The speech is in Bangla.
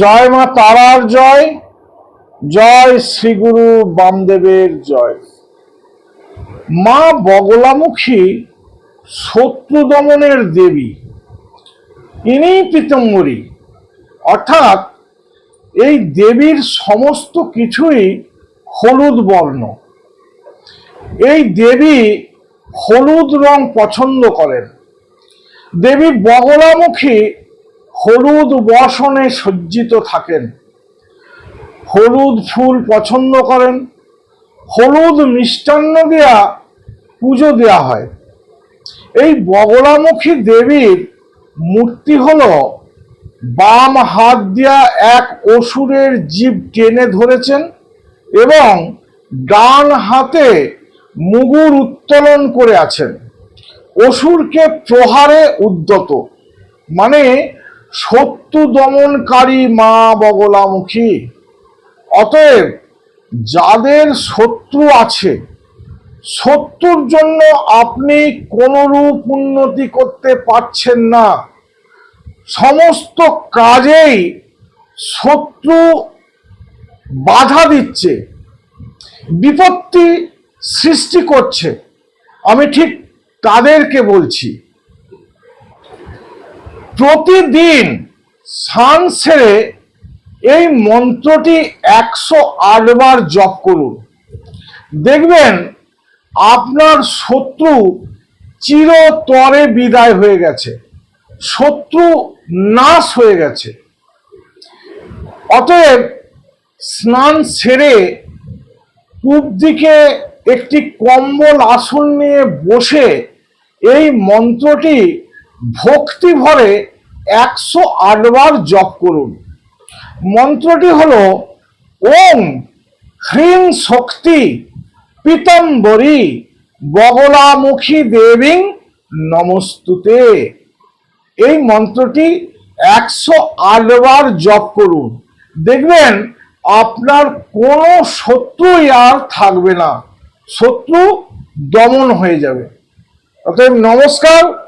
জয় মা তারার জয় জয় শ্রীগুরু বামদেবের জয়। মা বগলামুখী শত্রু দমনের দেবী, ইনি পীতম্বরী অর্থাৎ এই দেবীর সমস্ত কিছুই হলুদ বর্ণ। এই দেবী হলুদ রং পছন্দ করেন। দেবী বগলামুখী হলুদ বসনে সজ্জিত থাকেন। হলুদ ফুল পছন্দ করেন। হলুদ মিষ্টান্ন দেয়া পুজো দেয়া হয়। এই বগলামুখী দেবীর মূর্তি হল বাম হাত দিয়া এক অসুরের জীব টেনে ধরেছেন এবং ডান হাতে মুগুর উত্তোলন করে আছেন। অসুরকে প্রহারে উদ্যত। মানে শত্রু দমনকারী মা বগলামুখী। অতএব যাদের শত্রু আছে, শত্রুর জন্য আপনি কোনরূপ উন্নতি করতে পারছেন না। সমস্ত কাজেই শত্রু বাধা দিচ্ছে, বিপত্তি সৃষ্টি করছে। আমি ঠিক তাদেরকে বলছি। প্রতিদিন স্নান সেরে এই মন্ত্রটি একশো বার জপ করুন। দেখবেন আপনার শত্রু চিরতরে বিদায় হয়ে গেছে। শত্রু নাশ হয়ে গেছে। অতএব স্নান সেরে পূব দিকে একটি কম্বল আসন নিয়ে বসে এই মন্ত্রটি ভক্তি ভরে একশো বার জপ করুন। মন্ত্রটি হলো, ওম হ্রিং শক্তি পীতম্বরী বগলামুখী দেবী নমস্তুতে। এই মন্ত্রটি একশো বার জপ করুন। দেখবেন, আপনার কোনো শত্রুই আর থাকবে না। শত্রু দমন হয়ে যাবে। অতএব নমস্কার